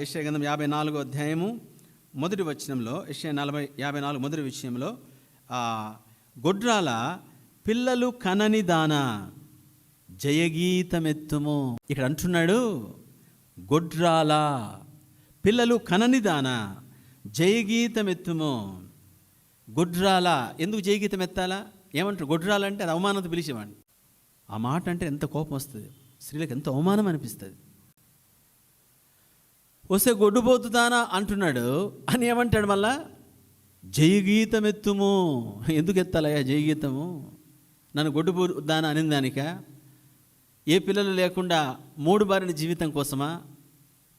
యెషయా గంధం యాభై నాలుగో అధ్యాయము మొదటి వచనంలో యెషయా నలభై యాభై నాలుగు మొదటి విషయంలో గొడ్రాల పిల్లలు కనని దాన జయగీతమెత్తుము. ఇక్కడ అంటున్నాడు గొడ్రాల పిల్లలు కనని దాన జయగీతమెత్తుము. గొడ్రాల ఎందుకు జయగీతం ఎత్తాలా ఏమంటారు? గొడ్రాలంటే అది అవమానంతో పిలిచేవాడిని. ఆ మాట అంటే ఎంత కోపం వస్తుంది. స్త్రీలకు ఎంత అవమానం అనిపిస్తుంది. వస్తే గొడ్డుపోతుతానా అంటున్నాడు. అని ఏమంటాడు మళ్ళా? జయగీతం ఎత్తుము ఎందుకు ఎత్తాలయ్యా జయగీతము? నన్ను గొడ్డుపోదానా అనిన దానిక ఏ పిల్లలు లేకుండా మూడు బారిన జీవితం కోసమా?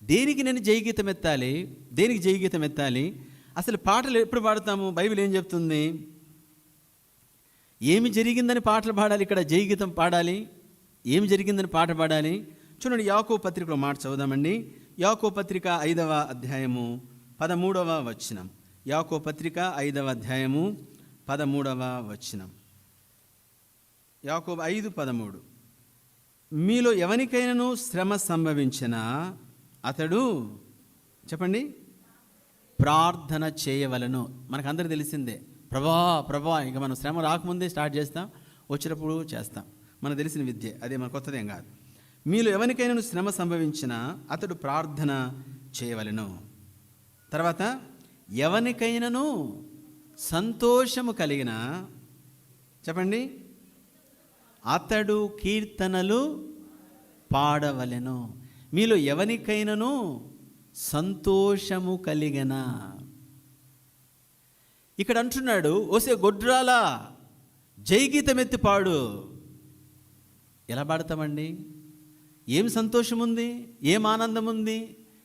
దేనికి నేను జయగీతం ఎత్తాలి దేనికి జయగీతం ఎత్తాలి అసలు పాటలు ఎప్పుడు పాడతాము? బైబిల్ ఏం చెప్తుంది? ఏమి జరిగిందని పాటలు పాడాలి? ఇక్కడ జయగీతం పాడాలి. ఏమి జరిగిందని పాట పాడాలి? చూడండి యాకో పత్రికలో మాట చదువుదామండి. యాకో పత్రిక ఐదవ అధ్యాయము పదమూడవ వచనం. యాకో పత్రిక ఐదవ అధ్యాయము పదమూడవ వచనం. యాకో ఐదు పదమూడు. మీలో ఎవరికైనాను శ్రమ సంభవించిన అతడు చెప్పండి? ప్రార్థన చేయవలను. మనకందరికి తెలిసిందే. ప్రభా ప్రభా ఇంకా మనం శ్రమ రాకముందే స్టార్ట్ చేస్తాం వచ్చినప్పుడు చేస్తాం. మనకు తెలిసిన విద్య అదే మన కొత్తదేం కాదు. మీలో ఎవరికైనా శ్రమ సంభవించినా అతడు ప్రార్థన చేయవలను. తర్వాత ఎవరికైనాను సంతోషము కలిగిన చెప్పండి అతడు కీర్తనలు పాడవలెను. మీలో ఎవరికైనాను సంతోషము కలిగిన. ఇక్కడ అంటున్నాడు ఓసే గొడ్రాల జైగీతం ఎత్తి పాడు. ఎలా పాడతామండి? ఏం సంతోషం ఉంది ఏం ఆనందం ఉంది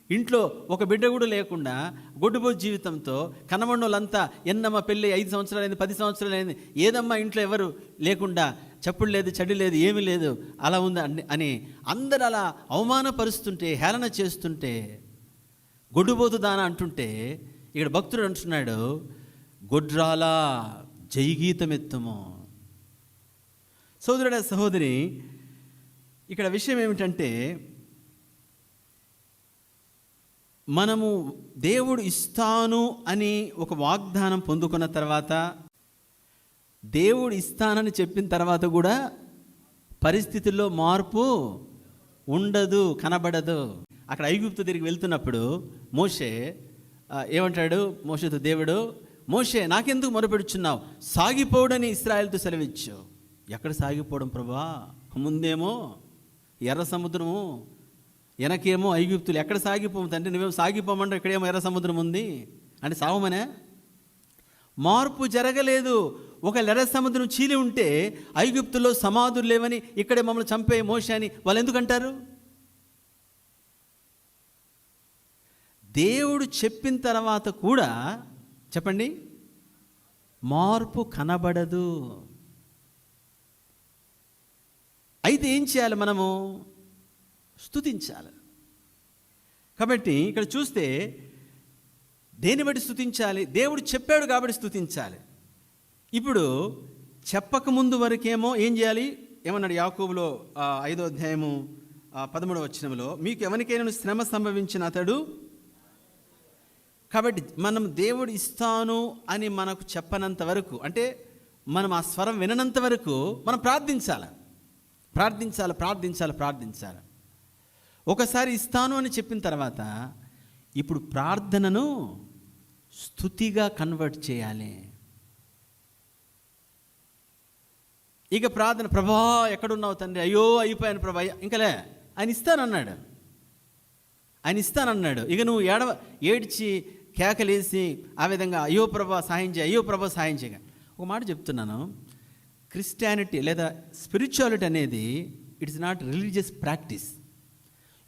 ఇంట్లో ఒక బిడ్డ కూడా లేకుండా గొడ్డుబో జీవితంతో కనమండోళ్ళంతా ఎన్నమ్మ పెళ్ళి ఐదు సంవత్సరాలు పది సంవత్సరాలు అయింది ఏదమ్మా ఇంట్లో ఎవరు లేకుండా చప్పుడు లేదు చెడు లేదు ఏమీ లేదు అలా ఉంది అని- అని అందరు అలా అవమానపరుస్తుంటే హేళన చేస్తుంటే గొడ్డుబోతు దాన అంటుంటే ఇక్కడ భక్తుడు అంటున్నాడు గొడ్రాల జైగీతమెత్తుము సోదరుడ సహోదరి ఇక్కడ విషయం ఏమిటంటే మనము దేవుడు ఇస్తాను అని ఒక వాగ్దానం పొందుకున్న తర్వాత దేవుడు ఇస్తానని చెప్పిన తర్వాత కూడా పరిస్థితుల్లో మార్పు ఉండదు కనబడదు. అక్కడ ఐగుప్తు తిరిగి వెళ్తున్నప్పుడు మోషే ఏమంటాడు మోషతో దేవుడు మోషే నాకెందుకు మొరపెడుచున్నావు? సాగిపోవడని ఇస్రాయల్తో సెలవిచ్చు. ఎక్కడ సాగిపోవడం ప్రభా? ముందేమో ఎర్ర సముద్రము వెనకేమో ఐగుప్తులు. ఎక్కడ సాగిపోము తండ్రి? నువ్వేమో సాగిపోమంటావు ఇక్కడేమో ఎర్ర సముద్రం ఉంది. అంటే సావమనే? మార్పు జరగలేదు. ఒక ఎర్ర సముద్రం చీలి ఉంటే ఐగుప్తులో సమాధులు లేవని ఇక్కడే మమ్మల్ని చంపే మోష అని వాళ్ళు ఎందుకంటారు దేవుడు చెప్పిన తర్వాత కూడా చెప్పండి మార్పు కనబడదు. అయితే ఏం చేయాలి మనము? స్తుతించాలి. కాబట్టి ఇక్కడ చూస్తే దేని బట్టి స్థుతించాలి దేవుడు చెప్పాడు కాబట్టి స్థుతించాలి ఇప్పుడు చెప్పకముందు వరకేమో ఏం చేయాలి? ఏమన్నాడు యాకూబులో ఐదో అధ్యాయము పదమూడవ వచ్చినంలో మీకు ఎవరికైనా శ్రమ సంభవించిన అతడు? కాబట్టి మనం దేవుడు ఇస్తాను అని మనకు చెప్పనంత వరకు అంటే మనం ఆ స్వరం విననంత వరకు మనం ప్రార్థించాలి. ప్రార్థించాలి ప్రార్థించాలి ప్రార్థించాలి. ఒకసారి ఇస్తాను అని చెప్పిన తర్వాత ఇప్పుడు ప్రార్థనను స్థుతిగా కన్వర్ట్ చేయాలి. ఇక ప్రార్థన ప్రభా ఎక్కడున్నావు తండ్రి? అయ్యో అయిపోయాను ప్రభా. ఇంకలే ఆయన ఇస్తానన్నాడు. ఆయన ఇస్తానన్నాడు. ఇక నువ్వు ఏడవ ఏడ్చి కేకలేసి ఆ విధంగా అయ్యో ప్రభా సాయం చేయ అయ్యో ప్రభా సాయం చేయ. ఒక మాట చెప్తున్నాను. క్రిస్టియానిటీ లేదా స్పిరిచువాలిటీ అనేది ఇట్స్ నాట్ రిలీజియస్ ప్రాక్టీస్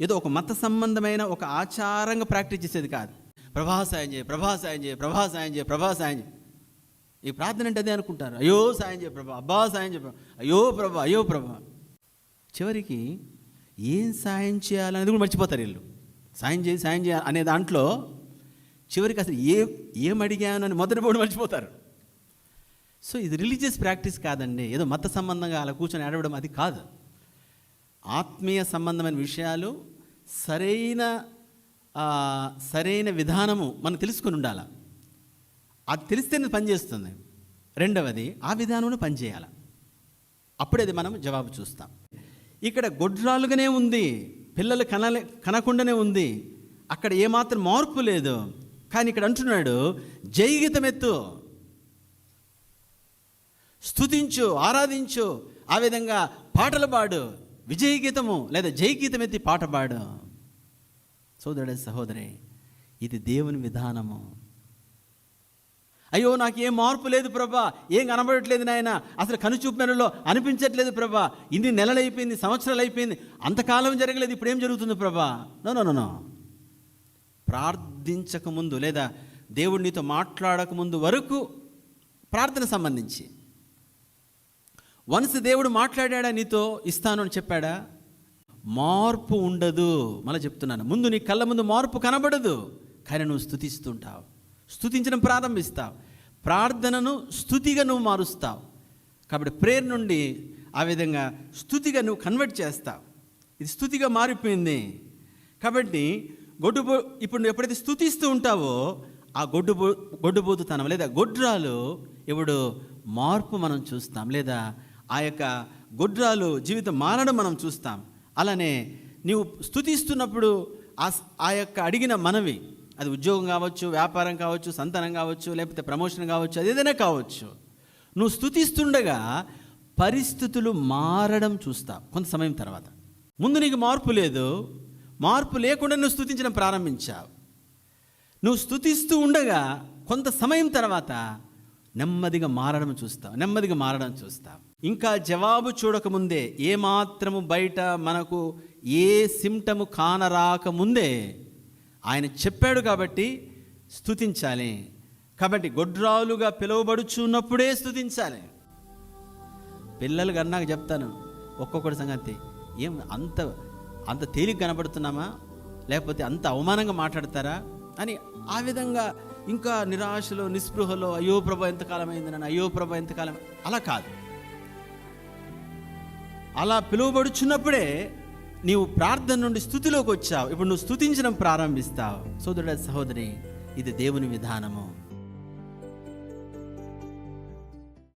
ఏదో ఒక మత సంబంధమైన ఒక ఆచారంగా ప్రాక్టీస్ చేసేది కాదు. ప్రభా సాయం చేయ ప్రభా సాయం చేయ ప్రభా సాయం చేయ ప్రభా సాయం చేయ. ఈ ప్రార్థన అంటే అదే అనుకుంటారు. అయ్యో సాయం చేయ ప్రభా అబ్బా సాయం చేయ ప్రభా అయ్యో ప్రభా అయ్యో ప్రభా చివరికి ఏం సాయం చేయాలనేది కూడా మర్చిపోతారు వీళ్ళు. సాయం చేయి సాయం చేయాలి అనే దాంట్లో చివరికి అసలు ఏ ఏం అడిగానని మొదటి బోర్డు మర్చిపోతారు. సో ఇది రిలీజియస్ ప్రాక్టీస్ కాదండి. ఏదో మత సంబంధంగా అలా కూర్చొని ఆడవడం అది కాదు. ఆత్మీయ సంబంధమైన విషయాలు సరైన సరైన విధానము మనం తెలుసుకుని ఉండాలి. అది తెలిస్తేనే పనిచేస్తుంది రెండవది ఆ విధానంలో పనిచేయాలి అప్పుడే అది మనం జవాబు చూస్తాం. ఇక్కడ గొడ్రాలుగానే ఉంది పిల్లలు కనలే కనకుండానే ఉంది. అక్కడ ఏమాత్రం మార్పు లేదు. కానీ ఇక్కడ అంటున్నాడు జైగితం ఎత్తు. స్తుతించు ఆరాధించు ఆ విధంగా పాటలు పాడు విజయ గీతము లేదా జై గీతం ఎత్తి పాట పాడు. సోదరుడ సహోదరి ఇది దేవుని విధానము. అయ్యో నాకు ఏం మార్పు లేదు ప్రభా. ఏం కనబడట్లేదు నాయన. అసలు కనుచూపు మెరలో అనిపించట్లేదు ప్రభా. ఇన్ని నెలలు అయిపోయింది సంవత్సరాలు అయిపోయింది. అంతకాలం జరగలేదు ఇప్పుడు ఏం జరుగుతుంది ప్రభా? నో నో నో ప్రార్థించక ముందు లేదా దేవుడు నీతో మాట్లాడక ముందు వరకు ప్రార్థన సంబంధించి. వన్స్ దేవుడు మాట్లాడా నీతో ఇస్తాను అని చెప్పాడా? మార్పు ఉండదు. మళ్ళీ చెప్తున్నాను. ముందు నీ కళ్ళ ముందు మార్పు కనబడదు. కానీ నువ్వు స్థుతిస్తుంటావు స్థుతించడం ప్రారంభిస్తావు. ప్రార్థనను స్థుతిగా నువ్వు మారుస్తావు. కాబట్టి ప్రేయర్ నుండి ఆ విధంగా స్థుతిగా నువ్వు కన్వర్ట్ చేస్తావు. ఇది స్థుతిగా మారిపోయింది. కాబట్టి గొడ్డు ఇప్పుడు నువ్వు ఎప్పుడైతే స్థుతిస్తూ ఉంటావో ఆ గొడ్డు గొడ్డుబోతుతనం లేదా గొడ్రాలు ఇప్పుడు మార్పు మనం చూస్తాం. లేదా ఆ యొక్క గొడ్రాలు జీవితం మారడం మనం చూస్తాం. అలానే నీవు స్థుతిస్తున్నప్పుడు ఆ ఆ యొక్క అడిగిన మనవి అది ఉద్యోగం కావచ్చు వ్యాపారం కావచ్చు సంతానం కావచ్చు లేకపోతే ప్రమోషన్ కావచ్చు అది ఏదైనా కావచ్చు. నువ్వు స్థుతిస్తుండగా పరిస్థితులు మారడం చూస్తావు కొంత సమయం తర్వాత. ముందు నీకు మార్పు లేదు. మార్పు లేకుండా నువ్వు స్థుతించడం ప్రారంభించావు. నువ్వు స్థుతిస్తూ ఉండగా కొంత సమయం తర్వాత నెమ్మదిగా మారడం చూస్తావు నెమ్మదిగా మారడం చూస్తావు. ఇంకా జవాబు చూడకముందే ఏమాత్రము బయట మనకు ఏ సిమ్టము కానరాకముందే ఆయన చెప్పాడు కాబట్టి స్థుతించాలి కాబట్టి గొడ్రాలుగా పిలువబడుచున్నప్పుడే స్థుతించాలి పిల్లలు అన్నాక చెప్తాను ఒక్కొక్కటి సంగతి. ఏం అంత అంత తేలిక కనబడుతున్నామా? లేకపోతే అంత అవమానంగా మాట్లాడతారా? అని ఆ విధంగా ఇంకా నిరాశలో నిస్పృహలో అయ్యో ప్రభ ఎంతకాలం అయింది నన్ను అయ్యో ప్రభ ఎంతకాలం అలా కాదు. అలా పిలువబడుచున్నప్పుడే నీవు ప్రార్థన నుండి స్థుతిలోకి వచ్చావు. ఇప్పుడు నువ్వు స్థుతించడం ప్రారంభిస్తావు. సోదరుడ సహోదరి ఇది దేవుని విధానము.